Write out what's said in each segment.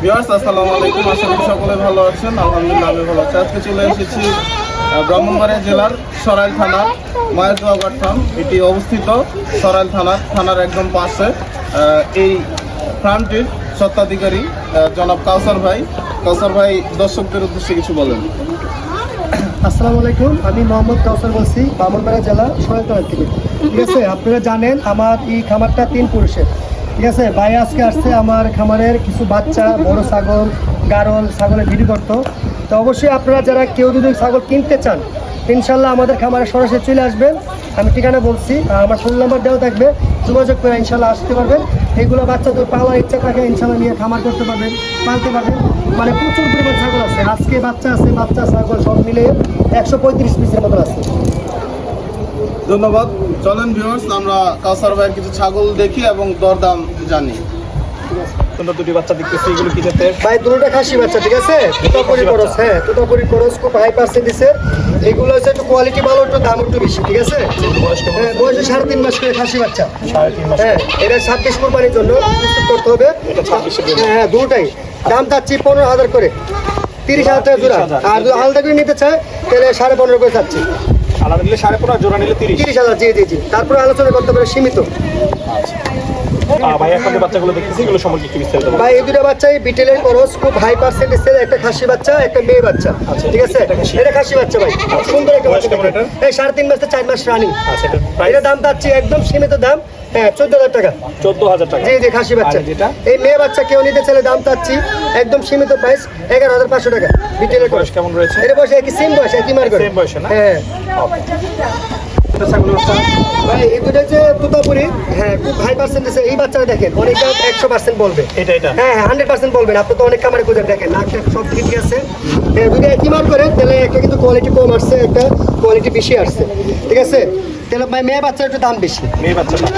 আসসালামু আলাইকুম। আশা সকলে ভালো আছেন। ভালো এসেছি ব্রাহ্মণবাড়িয়া জেলার সরাইল থানার মায়াতুয়াগড় ফার্ম। এটি অবস্থিত সরাইল থানার থানার একদম পাশে। এই ফার্মটির স্বত্বাধিকারী জনাব কাউসার ভাই। কাউসার ভাই, দর্শকদের উদ্দেশ্যে কিছু বলেন। আসসালামু আলাইকুম, আমি মোহাম্মদ কাউসার বলছি বামনপাড়া জেলা সোহেলতলা থেকে। ঠিক আছে, আপনারা জানেন, আমার এই খামারটা তিন পুরুষের। ঠিক আছে? ভাই আজকে আসছে আমার খামারের কিছু বাচ্চা, বড় ছাগল, গারল, ছাগলের ভিডিও করতো। তো অবশ্যই আপনারা যারা কেউ যদি ছাগল কিনতে চান, ইনশাল্লাহ আমাদের খামারে সরাসরি চলে আসবেন। আমি ঠিকানা বলছি আমার ফোন নাম্বার দেওয়া থাকবে। যোগাযোগ করে ইনশাল্লাহ আসতে পারবেন। এইগুলো বাচ্চাদের পাওয়ার ইচ্ছা থাকে, ইনশাল্লাহ নিয়ে খামার করতে পারবেন, পালতে পারবেন। মানে প্রচুর পরিমাণ ছাগল আছে। আজকে বাচ্চা আছে, বাচ্চা, ছাগল সব মিলে একশো পঁয়ত্রিশ পিসের মতো আছে। ধন্যবাদ। চলেন ভিউয়ার্স আমরা কাউসার ভাইয়ের কিছু ছাগল দেখি এবং দরদাম জানি। সুন্দর দুটি বাচ্চা দেখতেছি এগুলো কি জাতের? ভাই দুটোটা খাসি বাচ্চা ঠিক আছে? তুতাপুরি খরচ হ্যাঁ তুতাপুরি খরচ খুব হাই পার্সেন্টেজে এগুলো হচ্ছে একটু কোয়ালিটি ভালো একটু দাম একটু বেশি ঠিক আছে? হ্যাঁ বয়সে সাড়ে তিন মাস করে খাসি বাচ্চা। হ্যাঁ এটা ছাব্বিশ কোরবানির জন্য করতে হবে। এটা 26 এর জন্য। হ্যাঁ হ্যাঁ দুটাই। দাম চাচ্ছি পনেরো হাজার করে। তিরিশ হাজার টাকা জোড়া। আর যদি আলাদা করে নিতে চায় তাহলে সাড়ে পনেরো করে চাচ্ছি। আলাদা নিলে সাড়ে পনেরো জোড়া নিলে তিরিশ। তিরিশ হাজার জি জি জি। তারপরে আলোচনা করতে পারে সীমিত। ভাই এখন বাচ্চাগুলো দেখতেছি এগুলো সম্পর্কে একটু বিস্তারিত ভাই এই দুটো বাচ্চাই বিটেলের খরচ খুব হাই পার্সেন্টেজের একটা খাসি বাচ্চা একটা মেয়ে বাচ্চা। আচ্ছা, ঠিক আছে? এটা খাসি। বাচ্চা ভাই। সুন্দর একটা বাচ্চা। এটার? এই সাড়ে তিন মাস চার মাস রানিং আচ্ছা এটা দাম পাচ্ছি একদম সীমিত দাম। হ্যাঁ চোদ্দ হাজার টাকা। চোদ্দ হাজার টাকা। জি জি খাসি বাচ্চা। যেটা? এই মেয়ে বাচ্চা কেউ নিতে চাইলে দাম চাচ্ছি একদম সীমিত প্রাইস এগারো হাজার পাঁচশো টাকা। খরচ বয়স কেমন রয়েছে? এটা বয়সে একই সেম বয়স একই মার করে বয়সে না? হ্যাঁ ছাগলের ভাই এই দুটো যে তুতাপুরি হ্যাঁ খুব হাই পার্সেন্টেজ এই বাচ্চাটা দেখেন অনেক একশো পার্সেন্ট বলবে। এটা এটা? হ্যাঁ হ্যাঁ হান্ড্রেড পার্সেন্ট বলবেন। আপনি তো অনেক কামারে খুঁজে দেখেন নাক সব ঠিক আছে। হ্যাঁ, যদি একই মার করে তাহলে একটা কিন্তু কোয়ালিটি কম আসছে একটা কোয়ালিটি বেশি আসছে। ঠিক আছে? তাহলে ভাই মেয়ে একটু দাম বেশি। মেয়ে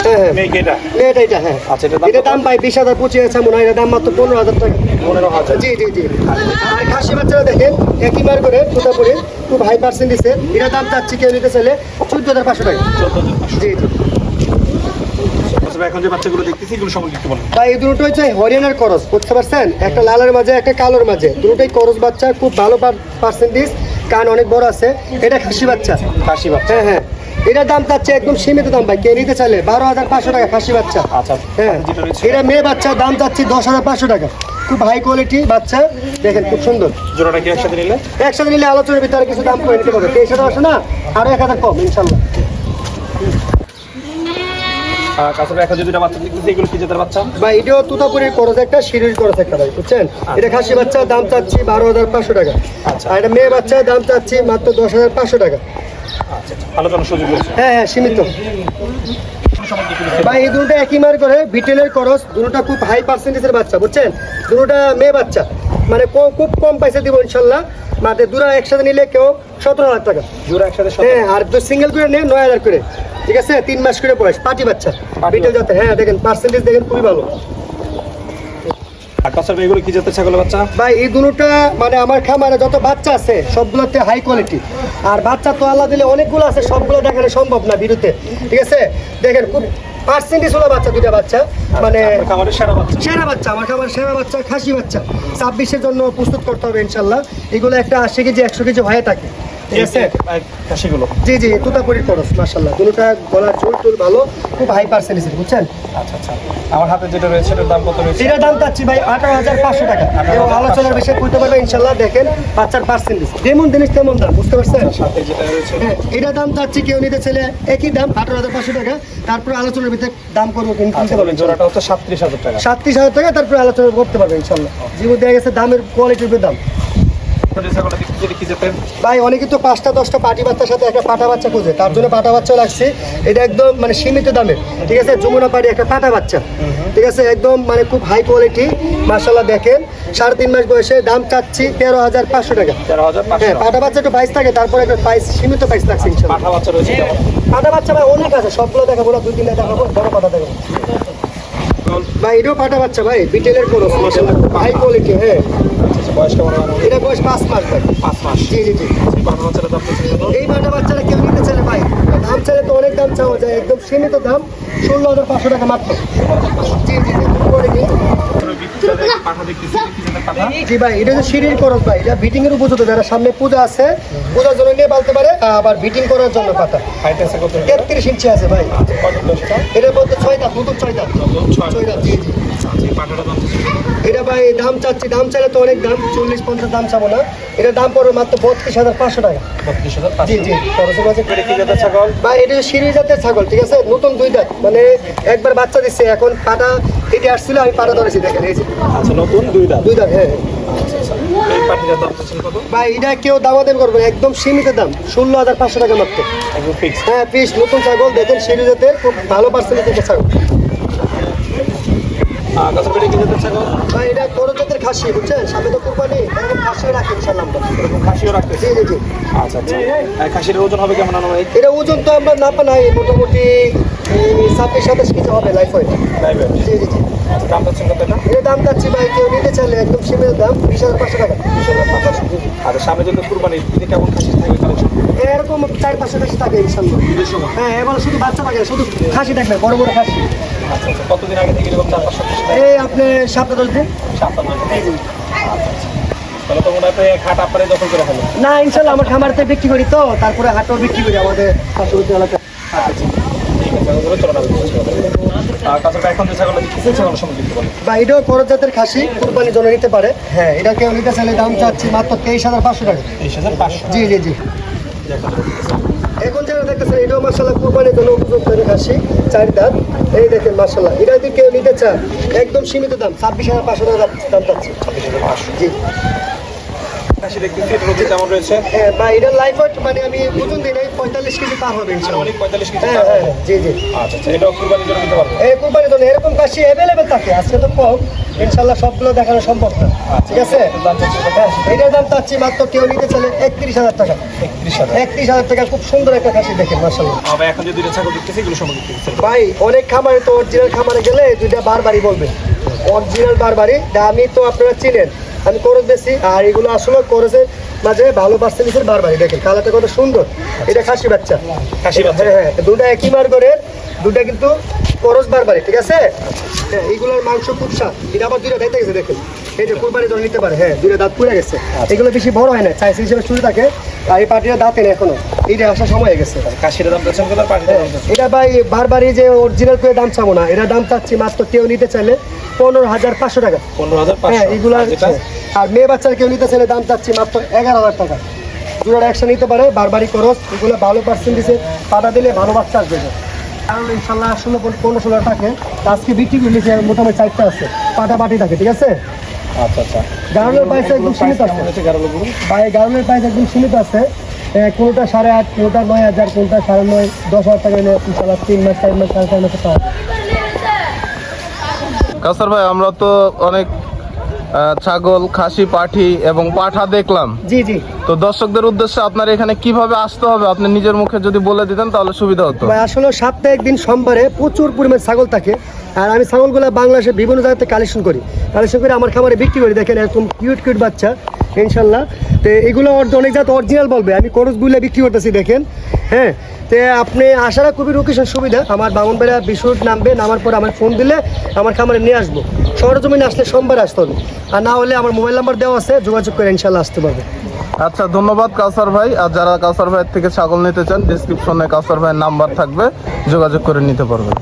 হ্যাঁ, হ্যাঁ। এটা মেয়েটা এটা? হ্যাঁ। আচ্ছা, দাম এটা দাম পাই বিশ হাজার পঁচিশ হাজার মনে হয় দাম মাত্র পনেরো হাজার টাকা। পনেরো হাজার। জি জি জি। আর খাসি বাচ্চারা দেখেন একই মার করে খুব হাই পার্সেন্টেজের এটার দাম চাচ্ছি কেউ নিতে চাইলে চোদ্দ হাজার পাঁচশো টাকা। জি জি। আচ্ছা ভাই, এখন যে বাচ্চাগুলো দেখতেছি এগুলো সম্পর্কে একটু বলুন। ভাই এই দুটো হচ্ছে হরিয়ানার করস বুঝতে পারছেন? একটা লালের মাঝে একটা কালোর মাঝে। দুটোই করস বাচ্চা খুব ভালো পার্সেন্টেজ কান অনেক বড় আছে। এটা খাসি বাচ্চা। খাসি বাচ্চা। হ্যাঁ হ্যাঁ। এটার দাম চাচ্ছে একদম সীমিত দাম ভাই। কে নিতে চাইলে? বারো হাজার পাঁচশো টাকা খাসি বাচ্চা। আচ্ছা হ্যাঁ। এটা মেয়ে বাচ্চা দাম চাচ্ছি দশ হাজার পাঁচশো টাকা। খুব হাই কোয়ালিটি বাচ্চা। দেখেন খুব সুন্দর। জোড়াটা কি একসাথে নিলে? একসাথে নিলে আলোচনার ভিতরে কিছু দাম করে নিতে পারবে। তেইশ হাজার আসে না? আরও এক হাজার কম ইনশাল্লাহ। ভাই, এটাও তুতাপুরের খরচ একটা সিঁড়ির খরচ একটা ভাই বুঝছেন? এটা খাসি বাচ্চা দাম চাচ্ছি বারো হাজার পাঁচশো টাকা। আচ্ছা। আর এটা মেয়ে বাচ্চা দাম চাচ্ছি মাত্র দশ হাজার পাঁচশো টাকা। আচ্ছা আলোচনার সুযোগ হ্যাঁ হ্যাঁ সীমিত। সম্পর্কে একটু বিস্তারিত বা এই দুটো একই মার করে বিটেলের খরচ দুটোটা খুব হাই পার্সেন্টেজের বাচ্চা বুঝছেন? দুটোটা মেয়ে বাচ্চা। মানে কম খুব কম পয়সা দিব ইনশাল্লাহ। মানে দুটো একসাথে নিলে কেউ সতেরো হাজার টাকা। একসাথে হ্যাঁ আর সিঙ্গেল করে নেয় নয় হাজার করে। ঠিক আছে? তিন মাস করে বয়স পাটি বাচ্চা। পাটি বিটেল যাতে হ্যাঁ দেখেন পার্সেন্টেজ দেখেন খুবই ভালো। আর কাছে এগুলো কি জাতের ছাগলের বাচ্চা? ভাই এই দুটোটা মানে আমার খামারে যত বাচ্চা আছে সবগুলোতে হাই কোয়ালিটি আর বাচ্চা তো আল্লাহ দিলে অনেকগুলো আছে সবগুলো দেখানো সম্ভব না বিরুতে ঠিক আছে? দেখেন খুব পার্সেন্টেজ হলো বাচ্চা দুটা বাচ্চা। মানে আপনার খামারের সেরা বাচ্চা। সেরা বাচ্চা আমার খাবার সেরা বাচ্চা খাসি বাচ্চা। ছাব্বিশের জন্য প্রস্তুত করতে হবে ইনশাল্লাহ এগুলো একটা আশি কেজি একশো কেজি হয়ে থাকে। খাসিগুলো জি জি তুতাপুরির খরচ মার্শাল্লাহ দুটোটা গলার চুল টুল ভালো খুব হাই পার্সেন্টেজের বুঝছেন? আচ্ছা আচ্ছা। আমার হাতে যেটা রয়েছে এটার দাম কত রয়েছে? এটার দাম চাচ্ছি ভাই আঠারো হাজার পাঁচশো টাকা। এবং আলোচনার বিষয়ে করতে পারবে ইনশাল্লাহ দেখেন বাচ্চার পার্সেন্টেজ যেমন জিনিস তেমন দাম বুঝতে পারছেন? সাথে যেটা রয়েছে। হ্যাঁ এটার দাম চাচ্ছি কেউ নিতে ছেলে একই দাম আঠারো হাজার পাঁচশো টাকা। তারপরে আলোচনার ভিতরে দাম করব কিন্তু আচ্ছা কিনতে পারবেন। জোড়াটা হচ্ছে সাতত্রিশ হাজার টাকা। সাতত্রিশ হাজার টাকা তারপরে আলোচনা করতে পারবে ইনশাল্লাহ যেগুলো দেখা গেছে দামের কোয়ালিটির দাম। ভাই অনেকে তো পাঁচটা দশটা পাটি বাচ্চার সাথে একটা পাটা বাচ্চা খুঁজে। তার জন্য পাটা বাচ্চা লাগছে। এটা একদম মানে সীমিত দামে ঠিক আছে? যমুনা পাটি একটা পাটা বাচ্চা। ঠিক আছে? একদম মানে খুব হাই কোয়ালিটি মার্শাল্লাহ দেখেন। সাড়ে তিন মাস বয়সে দাম চাচ্ছি তেরো হাজার পাঁচশো টাকা। হ্যাঁ পাটা বাচ্চা একটু প্রাইস থাকে তারপরে একটা প্রাইস সীমিত প্রাইস লাগছে কেমন? পাটা বাচ্চা ভাই অনেক আছে। সবগুলো দেখাবো দুই তিনটা দেখাবো বড় পাটা দেখাবো। ভাই এটাও পাটা বাচ্চা ভাই। বিটেলের কোনো হাই কোয়ালিটি হ্যাঁ। আচ্ছা বয়স কেমন হবে? এটা বয়স পাঁচ মাস ভাই। পাঁচ মাস। জি জি জি। দাম এই বাটা বাচ্চারা কেউ নিতে চাইলে ভাই। দাম চাইলে তো অনেক দাম চাওয়া যায়। একদম সীমিত দাম ষোলো হাজার পাঁচশো টাকা মাত্র। জি জি জি করে নিন। একটা পাঠা দেখতেছি কি জাতের পাঠা জি ভাই এটা যে সিঁড়ির খরচ ভাই। এটা বিটিং এর উপযুক্ত যারা সামনে পূজা আছে পূজার জন্য নিয়ে পালতে পারে আবার বিটিং করার জন্য পাতা। আছে তেত্রিশ ইঞ্চি আছে ভাই। কত দশটা? এটার মধ্যে ছয় নতুন ছয়টা। ছয়টা। ছয় ছয় জি জি। আচ্ছা এটা ভাই দাম চাচ্ছি দাম চাইলে তো অনেক দাম চল্লিশ পঞ্চাশ দাম চাবো না। এটা দাম পড়বে মাত্র বত্রিশ হাজার পাঁচশো টাকা। বত্রিশ হাজার জি জি ছাগল? বা এটা সিঁড়ি জাতের ছাগল ঠিক আছে? নতুন দুই দাঁত মানে একবার বাচ্চা দিচ্ছে এখন পাটা এটি আসছিল আমি পাটা ধরেছি দেখেন এই যে। আচ্ছা নতুন দুই দাম দুই দাঁত হ্যাঁ। চাচ্ছেন কত? ভাই এটা কেউ দামাদামি করবে না একদম সীমিত দাম ষোলো হাজার পাঁচশো টাকা মাত্র। ফিক্স হ্যাঁ পিস নতুন ছাগল দেখেন সিঁড়ি জাতের খুব ভালো পার্সেন্টেজ ছাগল। গাছের পেটে কি জাতের ছাগল? ভাই এটা বড় জাতের খাসি বুঝছেন? সামনে তো কোরবানি এরকম খাসিও রাখি ইনশাল্লাহ আমরা। এরকম খাসিও রাখতেছে জি জি জি। আচ্ছা আচ্ছা। খাসির ওজন হবে কেমন আনুমানিক? এটা ওজন তো আমরা না পাই মোটামুটি ছাব্বিশ সাতাশ কেজি হবে লাইফ ওয়েট। লাইভে জি জি জি। আচ্ছা দাম চাচ্ছেন কত এটা? দাম যাচ্ছি ভাই কেউ নিতে চাইলে একদম সীমিত দাম বিশ হাজার পাঁচশো টাকা। বিশ হাজার পাঁচশো আচ্ছা সামনে যদি কুরবানি কেমন খাসি থাকবে কালেকশন এরকম চার পাঁচশো কাছে থাকে ইনশাল্লাহ হ্যাঁ এবার শুধু বাচ্চা থাকে না, শুধু খাসি থাকবে বড় বড় খাসি। আচ্ছা আচ্ছা কতদিন আগে থেকে এরকম চার পাঁচশো এই আপনি সপ্তাহ দশ দিন। সাতটা নয়টা। তাহলে তো মনে হয় হাট আপনারাই দখল করে ফেলেন না ইনশাল্লাহ আমার খামারতে বিক্রি করি তো তারপরে হাটও বিক্রি করি আমাদের পার্শ্ববর্তী এলাকায়। বলেন। বা এটাও খরচ জাতের খাসি কুরবানির জন্য নিতে পারে। হ্যাঁ। এটা কেউ নিতে চাইলে দাম চাচ্ছি মাত্র তেইশ হাজার পাঁচশো টাকা। তেইশ হাজার পাঁচশো জি জি জি। এখন যেটা দেখতেছেন এটাও মার্শাল্লাহ কুরবানির জন্য উপযুক্ত খাসি চার দাঁত। এই দেখেন মার্শাল্লাহ এটা যদি কেউ নিতে চান একদম সীমিত দাম, ছাব্বিশ হাজার পাঁচশো টাকা দাম পাঁচশো জি। খাসি দেখতেছি এটার ওজন কেমন রয়েছে। হ্যাঁ বা এটার লাইফ ওয়েট মানে আমি ওজন দিই পঁয়তাল্লিশ কেজি পার হবে অনেক পঁয়তাল্লিশ কেজি হ্যাঁ হ্যাঁ জি জি। আচ্ছা আচ্ছা এটাও কুরবানির জন্য নিতে পারব। এই কুরবানির জন্য এরকম কাশি অ্যাভেলেবেল থাকে আজকে তো কম। ইনশাল্লাহ সবগুলো দেখানো সম্ভব না। ঠিক আছে? হ্যাঁ এটার দাম চাচ্ছি মাত্র কেউ নিতে একত্রিশ হাজার টাকা। একত্রিশ হাজার। টাকা খুব সুন্দর একটা খাসি দেখেন মার্শাল্লাহ এখন যে দুইটা ছাগল দেখতেছি এগুলো সম্বন্ধে ভাই অনেক খামারে তো অরিজিনাল খামারে গেলে দুইটা বারবারই বলবে অরিজিনাল বারবারই দামি তো আপনারা চিনেন। আমি করজ বেশি আর এগুলো আসলে করজের মাঝে ভালো পার্সেন্টেজের বারবারই দেখেন কালারটা কত সুন্দর। এটা খাসি বাচ্চা। খাসি বাচ্চা। হ্যাঁ হ্যাঁ দুটা একই মার করে দুটা কিন্তু করজ বারবারই ঠিক আছে? হ্যাঁ এইগুলোর মাংস খুব স্বাদ। এটা আবার দুইটা দায়িত্ব গেছে দেখেন। এই যে কুরবানি জন্য নিতে পারে হ্যাঁ দুইটা দাঁত পুড়ে গেছে। এগুলো বেশি বড় হয় না সাইজ হিসেবে শুরু থাকে আর এই পাটিটা দাঁতে নেই এখনও। এইটা আসার সময় হয়ে গেছে। দাম চাচ্ছেন এটা ভাই বারবারই যে অরিজিনাল করে দাম চাবো না এটা দাম চাচ্ছি মাত্র কেউ নিতে চাইলে পনেরো হাজার পাঁচশো টাকা। পনেরো হাজার হ্যাঁ এগুলা আর মেয়ে বাচ্চার কেউ দাম চাচ্ছি মাত্র এগারো হাজার টাকা। একশো নিতে পারে বারবারই খরচ এগুলো ভালো পার্সেন্টেজে পাতা দিলে ভালো বাচ্চা আসবে। কারণ ইনশাল্লাহ ষোলো পনেরো ষোলো টাকা আজকে বিক্রি করে নিয়েছে মোটামুটি চারটা আছে পাটা পাটি থাকে ঠিক আছে? আচ্ছা আচ্ছা। গারলের প্রাইস একদম সীমিত আছে। এগারো গুরু ভাই গারলের প্রাইস একদম সীমিত আছে। কোনোটা সাড়ে আট কোনোটা নয় হাজার কোনোটা সাড়ে নয় দশ হাজার টাকা নিয়ে ইনশাল্লাহ তিন মাস চার মাস সাড়ে চার মাসে পাওয়া। কাসার ভাই আমরা তো অনেক ছাগল খাসি পাঠি এবং পাঠা দেখলাম। জি জি। তো দর্শকদের উদ্দেশ্যে আপনার এখানে কীভাবে আসতে হবে? আপনি নিজের মুখে যদি বলে দিতেন তাহলে সুবিধা হতো। ভাই আসলে সপ্তাহে একদিন সোমবারে প্রচুর পরিমাণ ছাগল থাকে। আর আমি ছাগলগুলো বাংলাদেশে বিভিন্ন জায়গাতে কালেকশন করি। কালেকশন করে আমার খামারে বিক্রি করি। দেখেন এরকম কিউট কিউট বাচ্চা। ইনশাল্লাহ তো এগুলো অনেক জাত অরিজিনাল বলবে। আমি করজগুলো বিক্রি করতেছি, দেখেন। হ্যাঁ তো আপনি আসারা খুবই লোকেশন সুবিধা। আমার বামনবেড়া বিশুট নামবে, নামার পর আমার ফোন দিলে আমার খামারে নিয়ে আসব। সরজমিনে আসলে সোমবার আসতে হবে। আর না হলে আমার মোবাইল নাম্বার দেওয়া আছে, যোগাযোগ করে ইনশাল্লাহ আসতে পারবে। আচ্ছা ধন্যবাদ কাউসার ভাই। আর যারা কাউসার ভাইয়ের থেকে ছাগল নিতে চান ডিসক্রিপশনে কাউসার ভাইয়ের নাম্বার থাকবে, যোগাযোগ করে নিতে পারবেন।